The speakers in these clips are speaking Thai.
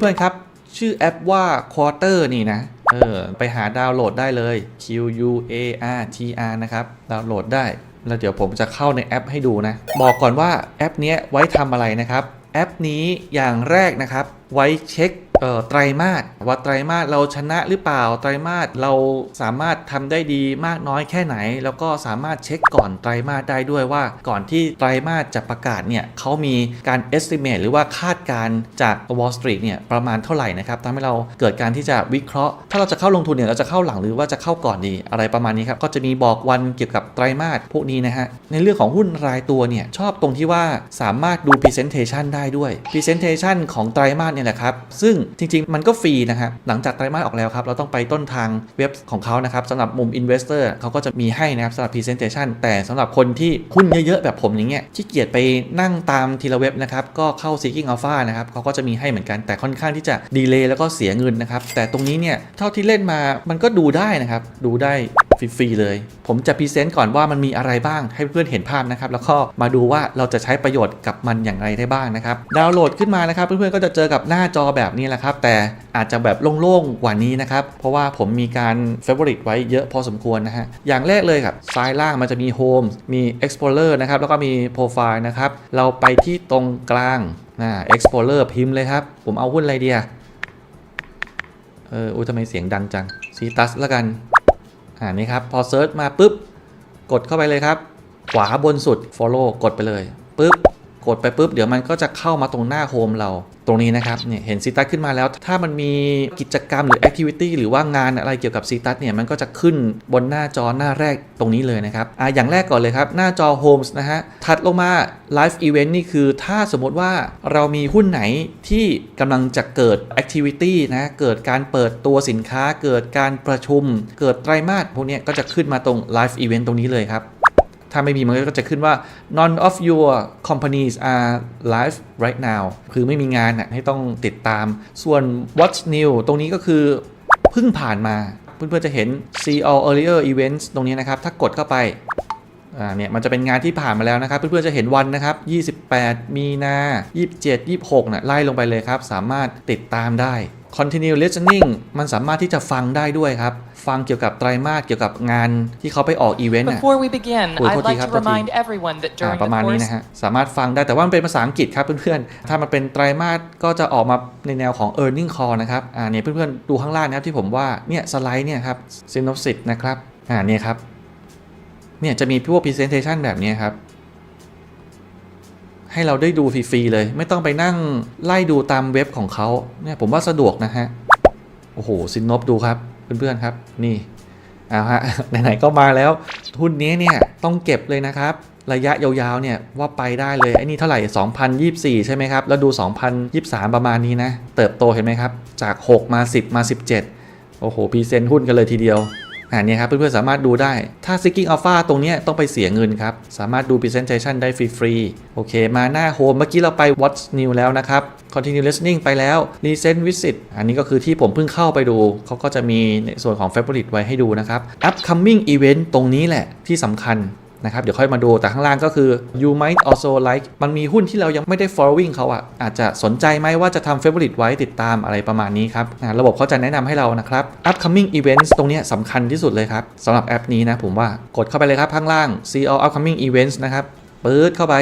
เพื่อนๆครับ ชื่อแอปว่า Quarter นี่นะ เออ ไปหาดาวน์โหลดได้เลย Q U A R T R นะครับ ดาวน์โหลดได้ แล้วเดี๋ยวผมจะเข้าในแอปให้ดูนะ บอกก่อนว่าแอปนี้ไว้ทำอะไรนะครับ แอปนี้อย่างแรกนะครับ ไว้เช็ค ไตรมาสว่าไตรมาสเราชนะหรือเปล่า ไตรมาสเราสามารถทำได้ดีมากน้อยแค่ไหน แล้วก็สามารถเช็คก่อนไตรมาสได้ด้วยว่า ก่อนที่ไตรมาสจะประกาศเนี่ยเขามีการ estimate หรือว่าคาดการจาก Wall Street เนี่ยประมาณเท่าไหร่นะครับทำให้เราเกิดการที่จะวิเคราะห์ ถ้าเราจะเข้าลงทุนเนี่ยเราจะเข้าหลังหรือว่าจะเข้าก่อนดีอะไรประมาณนี้ครับก็จะมีบอกวันเกี่ยวกับไตรมาสพวกนี้นะฮะในเรื่องของหุ้นรายตัวเนี่ยชอบตรงที่ว่าสามารถดู presentation ได้ด้วย presentation ของไตรมาสเนี่ยแหละครับซึ่งจริง ๆ มันก็ฟรีนะครับหลังจากไตรมาสออกแล้วครับ เราต้องไปต้นทางเว็บของเขานะครับสำหรับมุม investor เขาก็จะมีให้นะครับสำหรับ presentation แต่สำหรับคนที่หุ้นเยอะ ๆ แบบผมอย่างเงี้ยขี้เกียจไปนั่งตามทีละเว็บนะครับก็เข้า seeking alpha นะครับเขาก็จะมีให้เหมือนกันแต่ค่อนข้างที่จะดีเลย์แล้วก็เสียเงินนะครับแต่ตรงนี้เนี่ยเท่าที่เล่นมามันก็ดูได้นะครับดูได้ ฟรีๆเลย ผมจะพรีเซนต์ก่อนว่ามันมีอะไรบ้างให้เพื่อนเห็นภาพนะครับ แล้วก็มาดูว่าเราจะใช้ประโยชน์กับมันอย่างไรได้บ้างนะครับ ดาวน์โหลดขึ้นมานะครับ เพื่อนๆก็จะเจอกับหน้าจอแบบนี้แหละครับ แต่อาจจะแบบโล่งๆกว่านี้นะครับ เพราะว่าผมมีการ favorite ไว้เยอะพอสมควรนะฮะ อย่างแรกเลยครับ ซ้ายล่างมันจะมี home มี explorer นะครับ แล้วก็มี profile นะครับ เราไปที่ตรงกลางนะ explorer พิมพ์เลยครับ ผมเอาหุ้นอะไรเดียเอออุ้ยทำไมเสียงดังจังซีตัสละกัน อ่านี่ครับพอเซิร์ชมาปุ๊บ กดเข้าไปเลยครับ ขวาบนสุด follow กดไปเลยปุ๊บ กดไปปุ๊บเดี๋ยวมันก็จะเข้ามาตรงหน้าโฮมเราตรงนี้นะครับเนี่ยเห็นซีตัสขึ้นมาแล้ว ถ้ามันมีกิจกรรมหรือ activity หรือว่างานอะไรเกี่ยวกับซีตัสเนี่ยมันก็จะขึ้นบนหน้าจอหน้าแรกตรงนี้เลยนะครับอ่าอย่างแรกก่อนเลยครับ หน้าจอ Homes นะฮะถัดลงมา Live Event นี่คือถ้าสมมติว่าเรามีหุ้นไหนที่กำลังจะเกิด activity นะเกิดการเปิดตัวสินค้า เกิดการประชุม เกิดไตรมาสพวกนี้ก็จะขึ้นมาตรง Live Event ตรงนี้เลยครับ ถ้าไม่มีมันก็จะขึ้นว่า none of your companies are live right now คือไม่มีงานน่ะให้ต้องติดตาม ส่วน what's new ตรงนี้ก็คือเพิ่งผ่านมา เพื่อนๆจะเห็น see all earlier events ตรงนี้นะครับ ถ้ากดเข้าไปอ่าเนี่ยมันจะเป็นงานที่ผ่านมาแล้วนะครับ เพื่อนๆจะเห็นวันนะครับ 28 มีนา 27 26นะไล่ลงไปเลยครับ สามารถติดตามได้ continue listening มันสามารถที่จะฟังได้ด้วยครับ ฟังเกี่ยวกับไตรมาสเกี่ยวกับงานที่เขาไปออกอีเวนต์น่ะ Before we begin, Ủa, I'd thôi thì like ครับ to thôi thì. remind everyone that อ่า during ประมาณ the นี้ course นะฮะ สามารถฟังได้แต่ว่ามันเป็นภาษาอังกฤษครับเพื่อนๆ ถ้ามันเป็นไตรมาสก็จะออกมาในแนวของ earning call นะครับอ่าเนี่ยเพื่อนๆ ดูข้างล่างนะครับที่ผมว่าเนี่ยสไลด์เนี่ยครับ synopsis นะครับอ่าเนี่ยครับเนี่ยจะมีพวก presentation แบบนี้ครับ ให้เราได้ดูฟรีๆเลย ไม่ต้องไปนั่งไล่ดูตามเว็บของเขาเนี่ยผมว่าสะดวกนะฮะ โอ้โหซินนบดูครับเพื่อนๆครับนี่เอาฮะไหนๆก็มาแล้วทุนนี้เนี่ยต้องเก็บเลยนะครับ ระยะยาวๆเนี่ยว่าไปได้เลยไอ้นี่เท่าไหร่ 2024 ใช่ไหมครับ แล้วดู 2023 ประมาณนี้นะ เติบโตเห็นไหมครับ จาก 6 มา 10 มา 17 โอ้โหพรีเซนต์หุ้นกันเลยทีเดียว อ่าเนี่ยครับเพื่อนๆสามารถดูได้ ถ้า Seeking Alpha ตรงนี้ต้องไปเสียเงินครับ สามารถดู Presentation ได้ฟรีๆ โอเค มาหน้า Home เมื่อกี้เราไป What's New แล้วนะครับ Continue Listening ไปแล้ว Recent Visit อันนี้ก็คือที่ผมเพิ่งเข้าไปดู เขาก็จะมีในส่วนของ Favorite ไว้ให้ดูนะครับ Upcoming Event ตรงนี้แหละที่สำคัญ นะครับเดี๋ยวค่อยมาดูแต่ข้างล่างก็คือ you might also like มันมีหุ้นที่เรายังไม่ได้ following เขาอะอาจจะสนใจไหมว่าจะทำ favorite ไว้ติดตามอะไรประมาณนี้ครับระบบเขาจะแนะนำให้เรานะครับ upcoming events ตรงนี้สำคัญที่สุดเลยครับสำหรับแอปนี้นะผมว่ากดเข้าไปเลยครับข้างล่าง see all upcoming events นะครับปื๊ดเข้าไป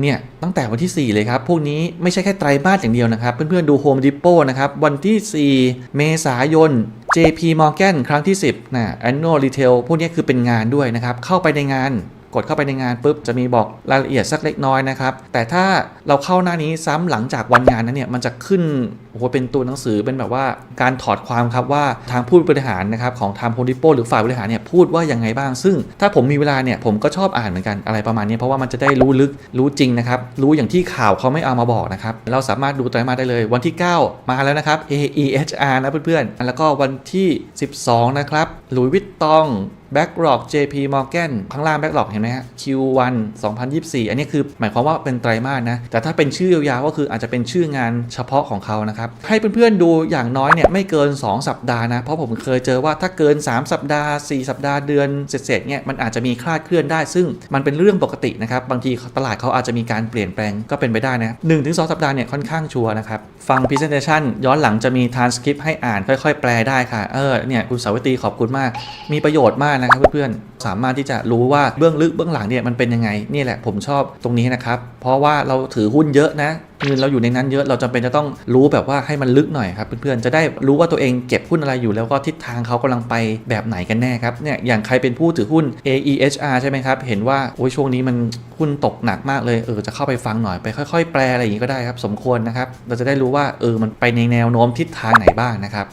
เนี่ย ตั้งแต่วันที่ 4 เลยครับ พวกนี้ไม่ใช่แค่ไตรมาสอย่างเดียวนะครับ เพื่อนๆ ดู Home Depot นะครับ วันที่ 4 เมษายน JP Morgan ครั้งที่ 10นะ Annual Retail พวกนี้คือเป็นงานด้วยนะครับ เข้าไปในงาน กดเข้าไปในงานปุ๊บจะมีบอกรายละเอียดสักเล็กน้อยนะครับ แต่ถ้าเราเข้าหน้านี้ซ้ำหลังจากวันงานนั้นเนี่ยมันจะขึ้นโอ้โหเป็นตัวหนังสือเป็นแบบว่าการถอดความครับว่าทางผู้บริหารนะครับของทางโฮดิโปหรือฝ่ายบริหารเนี่ยพูดว่ายังไงบ้าง ซึ่งถ้าผมมีเวลาเนี่ยผมก็ชอบอ่านเหมือนกันอะไรประมาณนี้เพราะว่ามันจะได้รู้ลึกรู้จริงนะครับรู้อย่างที่ข่าวเขาไม่เอามาบอกนะครับเราสามารถดูไตรมาสได้เลยวันที่ 9 มาแล้วนะครับ AEHR นะเพื่อนๆแล้วก็วันที่ 12 นะครับหลุยวิตตอง Backlog JP Morgan ข้างล่าง Backlog เห็นไหมฮะ Q1 2024 อันนี้คือหมายความว่าเป็นไตรมาสนะ แต่ถ้าเป็นชื่อยาวๆก็คืออาจจะเป็นชื่องานเฉพาะของเขานะครับ ให้เพื่อนๆดูอย่างน้อยเนี่ยไม่เกิน 2 สัปดาห์นะ เพราะผมเคยเจอว่าถ้าเกิน 3 สัปดาห์ 4 สัปดาห์เดือนเสร็จๆเนี่ยมันอาจจะมีคลาดเคลื่อนได้ ซึ่งมันเป็นเรื่องปกตินะครับ บางทีตลาดเขาอาจจะมีการเปลี่ยนแปลงก็เป็นไปได้นะ1-2ถึงสัปดาห์เนี่ยค่อนข้างชัวร์นะครับ ฟัง Presentation ย้อนหลังจะมี transcript ให้อ่านค่อย ๆ แปลได้ค่ะ เออเนี่ยคุณสาวิตรีขอบคุณมาก มีประโยชน์มากนะครับเพื่อนๆ สามารถที่จะรู้ว่าเบื้องลึกเบื้องหลังเนี่ยมันเป็นยังไงนี่แหละผมชอบตรงนี้นะครับ เพราะว่าเราถือหุ้นเยอะนะเงินเราอยู่ในนั้นเยอะเราจำเป็นจะต้องรู้แบบว่าให้มันลึกหน่อยครับเพื่อนๆจะได้รู้ว่าตัวเองเก็บหุ้นอะไรอยู่แล้วก็ทิศทางเขากำลังไปแบบไหนกันแน่ครับเนี่ยอย่างใครเป็นผู้ถือหุ้น AEHR ใช่ไหมครับเห็นว่าโอ้ยช่วงนี้มันหุ้นตกหนักมากเลยเออจะเข้าไปฟังหน่อยไปค่อย ๆ แปลอะไรอย่างนี้ก็ได้ครับสมควรนะครับเราจะได้รู้ว่าเออมันไปในแนวโน้มทิศทางไหนบ้างนะครับ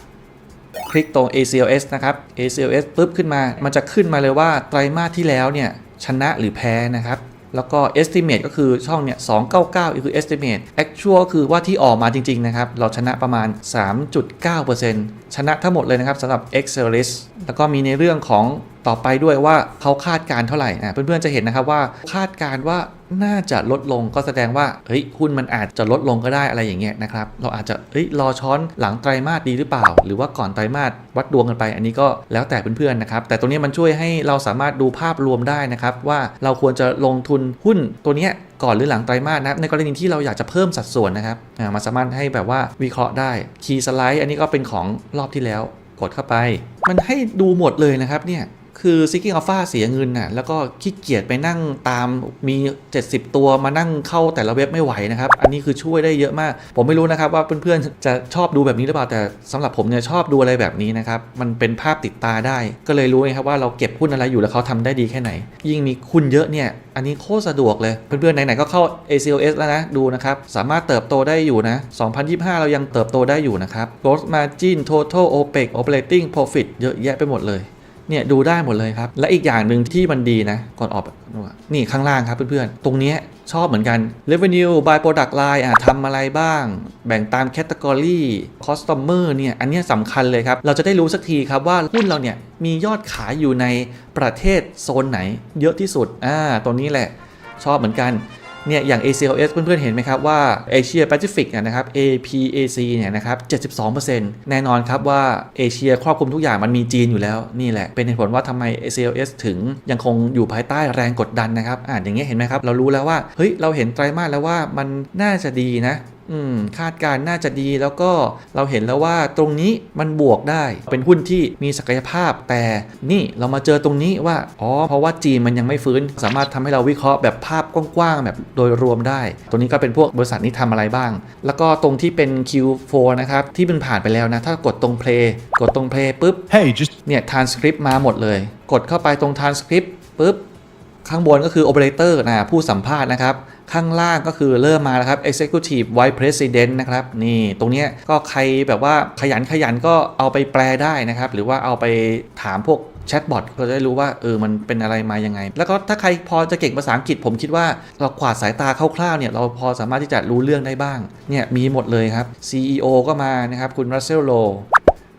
คลิกตรง ACLS นะครับ ACLS ปุ๊บขึ้นมา มันจะขึ้นมาเลยว่าไตรมาสที่แล้วเนี่ยชนะหรือแพ้นะครับ แล้วก็ estimate ก็คือช่องเนี่ย299คือ estimate actual คือว่าที่ออกมาจริง ๆ นะครับ เราชนะประมาณ 3.9% ชนะทั้งหมดเลยนะครับสำหรับ Excelis แล้วก็มีในเรื่องของต่อไปด้วยว่าเขาคาดการณ์เท่าไหร่อะเพื่อนๆจะเห็นนะครับว่าคาดการณ์ว่าน่าจะลดลงก็แสดงว่าเฮ้ยหุ้นมันอาจจะลดลงก็ได้อะไรอย่างเงี้ยนะครับเราอาจจะเฮ้ยรอช้อนหลังไตรมาสดีหรือเปล่า หรือว่าก่อนไตรมาสวัดดวงกันไป อันนี้ก็แล้วแต่เพื่อนๆนะครับแต่ตรงนี้มันช่วยให้เราสามารถดูภาพรวมได้นะครับว่าเราควรจะลงทุนหุ้นตัวเนี้ย ก่อนหรือหลังไตรมาสนะในกรณีที่เราอยากจะเพิ่มสัดส่วนนะครับมาสามารถให้แบบว่าวิเคราะห์ได้คีย์สไลด์อันนี้ก็เป็นของรอบที่แล้วกดเข้าไป มันให้ดูหมดเลยนะครับเนี่ย คือ Seeking Alpha เสียเงินน่ะแล้วก็ขี้เกียจไปนั่งตามมี 70 ตัวมานั่งเข้าแต่ละเว็บไม่ไหวนะครับ อันนี้คือช่วยได้เยอะมาก ผมไม่รู้นะครับว่าเพื่อนๆจะชอบดูแบบนี้หรือเปล่าแต่สำหรับผมเนี่ยชอบดูอะไรแบบนี้นะครับ มันเป็นภาพติดตาได้ก็เลยรู้ไงครับว่าเราเก็บหุ้นอะไรอยู่แล้วเขาทำได้ดีแค่ไหน ยิ่งมีหุ้นเยอะเนี่ยอันนี้โคตรสะดวกเลย เพื่อนๆไหนๆก็เข้า ACOS แล้วนะดูนะครับสามารถเติบโตได้อยู่นะ 2025 เรายังเติบโตได้อยู่นะครับ Gross Margin Total OPEX Operating Profit เยอะแยะไปหมดเลย เนี่ยดูได้หมดเลยครับ และอีกอย่างหนึ่งที่มันดีนะ ก่อนออกนี่ข้างล่างครับเพื่อนๆ ตรงนี้ชอบเหมือนกัน revenue by product line อะทำอะไรบ้าง แบ่งตาม category customer เนี่ย อันนี้สำคัญเลยครับ เราจะได้รู้สักทีครับว่าหุ้นเราเนี่ยมียอดขายอยู่ในประเทศโซนไหน เยอะที่สุด อ่า ตรงนี้แหละ ชอบเหมือนกัน เนี่ยอย่าง ACLS เพื่อนๆเห็นไหมครับว่า Asia Pacific นะครับ APAC เนี่ยนะครับ72%แน่นอนครับว่าเอเชียครอบคลุมทุกอย่างมันมีจีนอยู่แล้วนี่แหละ เป็นเหตุผลว่าทำไม ACLS ถึงยังคงอยู่ภายใต้แรงกดดันนะครับอ่านอย่างเงี้ยเห็นไหมครับ เรารู้แล้วว่าเฮ้ยเราเห็นไตรมาสแล้วว่ามันน่าจะดีนะ คาดการณ์น่าจะดีแล้วก็เราเห็นแล้วว่าตรงนี้มันบวกได้ เป็นหุ้นที่มีศักยภาพ แต่นี่เรามาเจอตรงนี้ว่าอ๋อเพราะว่าจีนมันยังไม่ฟื้น สามารถทำให้เราวิเคราะห์แบบภาพกว้างๆแบบโดยรวมได้ ตรงนี้ก็เป็นพวกบริษัทนี้ทำอะไรบ้าง แล้วก็ตรงที่เป็น Q4 นะครับที่มันผ่านไปแล้วนะ ถ้ากดตรง play กดตรง play ปุ๊บ Hey, just เนี่ย transcript มาหมดเลย กดเข้าไปตรง transcript ปุ๊บ ข้างบนก็คือ operator นะผู้สัมภาษณ์นะครับ ข้างล่างก็คือเริ่มมาแล้วครับ executive vice president นะครับนี่ตรงนี้ก็ใครแบบว่าขยันขยันก็เอาไปแปลได้นะครับ หรือว่าเอาไปถามพวกแชทบอทก็จะได้รู้ว่าเออมันเป็นอะไรมายังไง แล้วก็ถ้าใครพอจะเก่งภาษาอังกฤษผมคิดว่าเราขวาดสายตาคร่าวๆเนี่ยเราพอสามารถที่จะรู้เรื่องได้บ้างเนี่ยมีหมดเลยครับ CEO ก็มานะครับคุณรัสเซลโล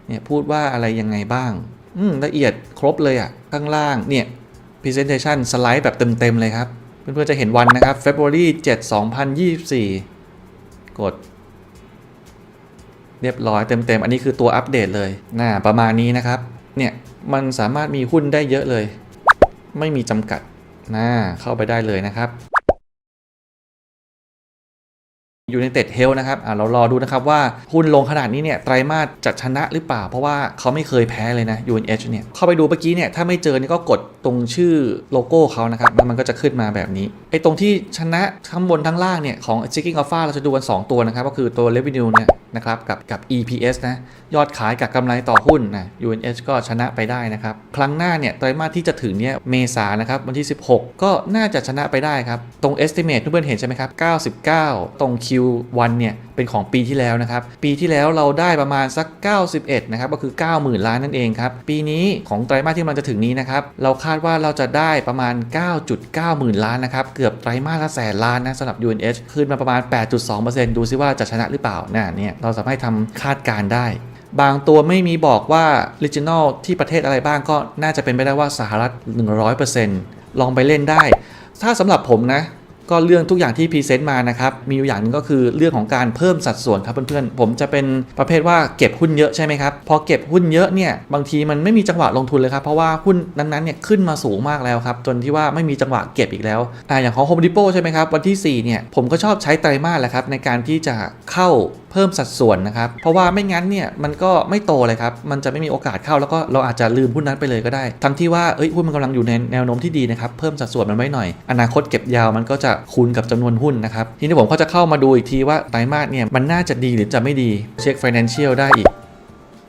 เนี่ยพูดว่าอะไรยังไงบ้าง อืมละเอียดครบเลยอะ่ะข้างล่างเนี่ย Presentation สไลด์แบบเต็ม ๆ เลยครับ เพื่อนๆจะเห็นวันนะครับ February 7 2024 กด เรียบร้อยเต็ม ๆ อันนี้คือตัวอัปเดตเลยน่าประมาณนี้นะครับ เนี่ย มันสามารถมีหุ้นได้เยอะเลย ไม่มีจำกัดน่าเข้าไปได้เลยนะครับ ยูเนเต็ดเฮลนะครับเรารอดูนะครับว่าหุ้นลงขนาดนี้เนี่ยไตรมาสจะชนะหรือเปล่า เพราะว่าเขาไม่เคยแพ้เลยนะ UNH เนี่ยเข้าไปดูเมื่อกี้เนี่ยถ้าไม่เจอนี่ก็กดตรงชื่อโลโก้เขานะครับแล้วมันก็จะขึ้นมาแบบนี้ไอ้ตรงที่ชนะทั้งบนทั้งล่างเนี่ยของ Seeking Alpha เราจะดูกัน 2 ตัวนะครับก็คือตัว Revenue เนี่ย นะครับกับกับ EPS นะยอดขายกับกำไรต่อหุ้นนะ UNH ก็ชนะไปได้นะครับ ครั้งหน้าเนี่ยไตรมาสที่จะถึงเนี่ยเมษานะครับวันที่ 16 ก็น่าจะชนะไปได้ครับ ตรง estimate ทุกเพื่อนเห็นใช่ไหมครับ 99 ตรง Q1 เนี่ยเป็นของปีที่แล้วนะครับ ปีที่แล้วเราได้ประมาณสัก 91 นะครับก็คือ 90,000 ล้านนั่นเองครับ ปีนี้ของไตรมาสที่มันจะถึงนี้นะครับ เราคาดว่าเราจะได้ประมาณ 9.9 หมื่นล้านนะครับ เกือบไตรมาสละแสนล้านนะสำหรับ UNH ขึ้นมาประมาณ 8.2%ดูซิว่าจะชนะหรือเปล่านะเนี่ยเราสามารถทำคาดการได้ บางตัวไม่มีบอกว่า Regional ที่ประเทศอะไรบ้างก็น่าจะเป็นไปได้ว่าสหรัฐ 100%ลองไปเล่นได้ ถ้าสำหรับผมนะก็เรื่องทุกอย่างที่พรีเซนต์มานะครับ มีอยู่อย่างหนึงก็คือเรื่องของการเพิ่มสัดส่วนครับเพื่อนๆ ผมจะเป็นประเภทว่าเก็บหุ้นเยอะใช่ไหมครับ พอเก็บหุ้นเยอะเนี่ย บางทีมันไม่มีจังหวะลงทุนเลยครับ เพราะว่าหุ้นนั้นๆเนี่ยขึ้นมาสูงมากแล้วครับ จนที่ว่าไม่มีจังหวะเก็บอีกแล้วอ่าอย่างของ Home Depot ใช่ไหมครับ วันที่ 4 เนี่ย ผมก็ชอบใช้ไตรมาสแหละครับในการที่จะเข้า พิ่มสัดส่วนนะครับ เพราะว่าไม่งั้นเนี่ยมันก็ไม่โตเลยครับ มันจะไม่มีโอกาสเข้าแล้วก็เราอาจจะลืมหุ้นนั้นไปเลยก็ได้ ทั้งที่ว่าเอ้ยหุ้นมันกำลังอยู่ในแนวโน้มที่ดีนะครับ เพิ่มสัดส่วนมันไว้หน่อย อนาคตเก็บยาวมันก็จะคูณกับจำนวนหุ้นนะครับ ทีนี้ผมก็จะเข้ามาดูอีกทีว่าไตรมาสเนี่ยมันน่าจะดีหรือจะไม่ดี เช็ค Financial ได้อีก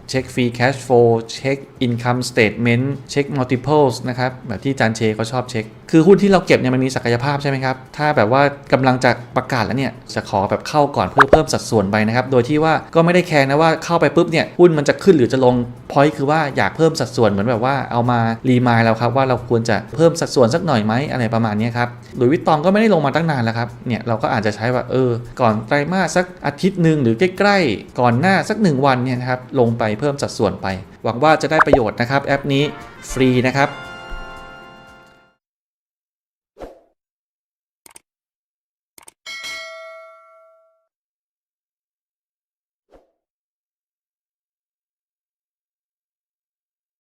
เช็คฟรีแคชโฟเช็คอินคัมสเตทเมนต์เช็ค Multiples นะครับแบบที่จานเชเขาชอบเช็ค คือหุ้นที่เราเก็บเนี่ยมันมีศักยภาพใช่ไหมครับ ถ้าแบบว่ากำลังจะประกาศแล้วเนี่ย จะขอแบบเข้าก่อนเพื่อเพิ่มสัดส่วนไปนะครับ โดยที่ว่าก็ไม่ได้แคร์นะว่าเข้าไปปุ๊บเนี่ยหุ้นมันจะขึ้นหรือจะลงพอยคือว่าอยากเพิ่มสัดส่วนเหมือนแบบว่าเอามารีมายเราครับว่าเราควรจะเพิ่มสัดส่วนสักหน่อยไหมอะไรประมาณนี้ครับหลุยวิตตองก็ไม่ได้ลงมาตั้งนานแล้วครับเนี่ยเราก็อาจจะใช้ว่าเออ ก่อนไตรมาสสักอาทิตย์หนึ่งหรือใกล้ๆ ก่อนหน้าสัก 1 วันเนี่ยนะครับลงไปเพิ่มสัดส่วนไป หวังว่าจะได้ประโยชน์นะครับแอปนี้ฟรีนะครับ